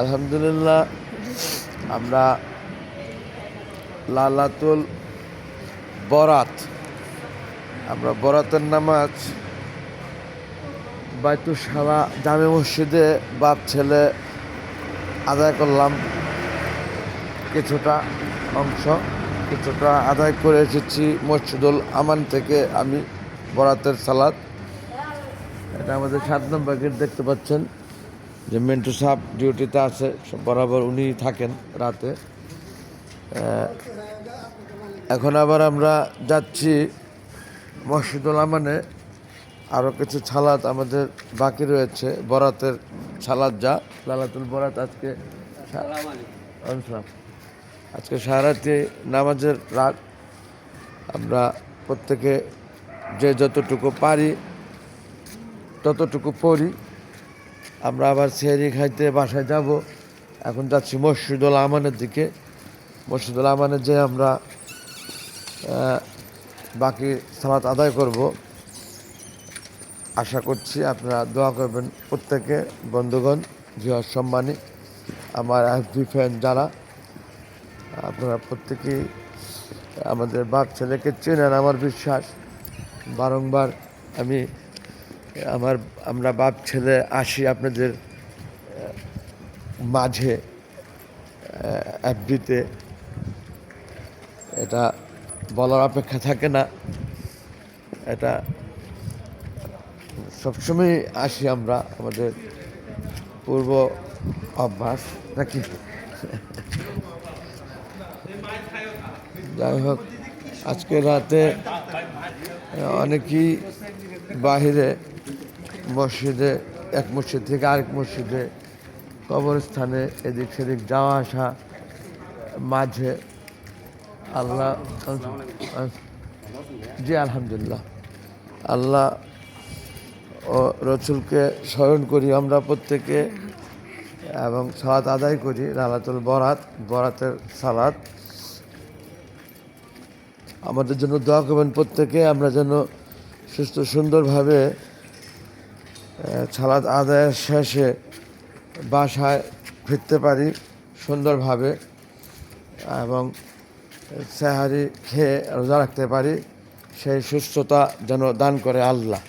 আলহামদুলিল্লাহ, আমরা লালাতুল বরাত, আমরা বরাতের নামাজ বাইতুসালা জামে মসজিদে বাপ ছেলে আদায় করলাম। কিছুটা অংশ, কিছুটা আদায় করে এসেছি মসজিদুল আমান থেকে আমি বরাতের সালাদ এটা আমাদের সাত নম্বর গেট দেখতে পাচ্ছেন। যে মেন্টু সাহেব ডিউটিতে আছে, বরাবর উনি থাকেন রাতে। এখন আবার আমরা যাচ্ছি মসজিদুল আমানে আরও কিছু ছালাত আমাদের বাকি রয়েছে, বরাতের ছালাত যা, লালাতুল বরাত আজকে। আজকে সারাতে নামাজের রাত। আমরা প্রত্যেকে যে যতটুকু পারি, ততটুকু পড়ি। আমরা আবার সেহরি খাইতে বাসায় যাব। এখন যাচ্ছি মসজিদুল আমানের দিকে। মসজিদুল আমানের যে আমরা বাকি সালাত আদায় করব। আশা করছি আপনারা দোয়া করবেন প্রত্যেকে, বন্ধুগণ জিহার সম্মানী, আমার এফবি ফ্যান যারা, আপনারা প্রত্যেকেই আমাদের বাপ ছেলেকে চেনেন, আমার বিশ্বাস। বারংবার আমি আমার, আমরা বাপ ছেলে আসি আপনাদের মাঝে অ্যাফবিতে এটা বলার অপেক্ষা থাকে না। এটা সবসময় আসি আমরা, আমাদের পূর্ব অভ্যাস, নাকি? যাই হোক, আজকে রাতে অনেকেই বাহিরে মসজিদে, এক মসজিদ থেকে আরেক মসজিদে, কবরস্থানে এদিক সেদিক যাওয়া আসা, মাঝে আল্লাহ জি, আলহামদুলিল্লাহ। আল্লাহ ও রসুলকে স্মরণ করি আমরা প্রত্যেকে এবং সালাত আদায় করি লালাতুল বরাত, বরাতের সালাত। আমাদের জন্য দোয়া করবেন প্রত্যেকে, আমরা যেন সুস্থ সুন্দরভাবে সালাদ আদায়ের শেষে বাসায় ফিরতে পারি সুন্দরভাবে এবং সেহারি খেয়ে রোজা রাখতে পারি। সেই সুস্থতা যেন দান করে আল্লাহ।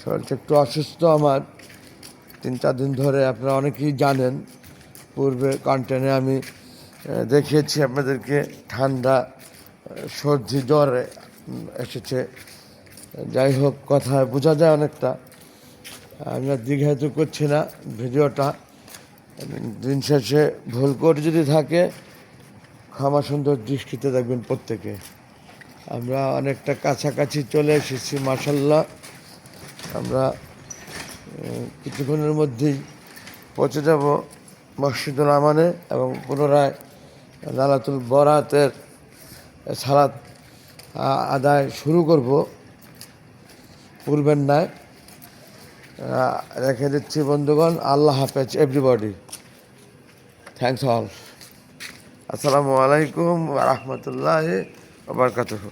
শরীরটা একটু অসুস্থ আমার। তিন চার দিন ধরে আপনারা অনেকেই জানেন, পূর্বে কন্টেন্টে আমি দেখিয়েছি আপনাদেরকে ঠান্ডা সর্দি, জ্বর এসেছে। যাই হোক, কথা বোঝা যায় অনেকটা। আমি আর দীর্ঘায়িত করছি না ভিডিওটা। দিন শেষে ভুল করে যদি থাকে ক্ষমা সুন্দর দৃষ্টিতে দেখবেন প্রত্যেকে। আমরা অনেকটা কাছাকাছি চলে এসেছি মাসাল্লাহ আমরা কিছুক্ষণের মধ্যেই পৌঁছে যাব মসজিদুল আমানে এবং পুনরায় লালাতুল বরাতের সালাত আদায় শুরু করব। পূর্বের আহ, রেখে দিচ্ছি বন্ধুগণ আল্লাহ হাফেজ এভরিবডি থ্যাংকস অল আসসালামু আলাইকুম রহমতুল্লাহ বারকাতুহ।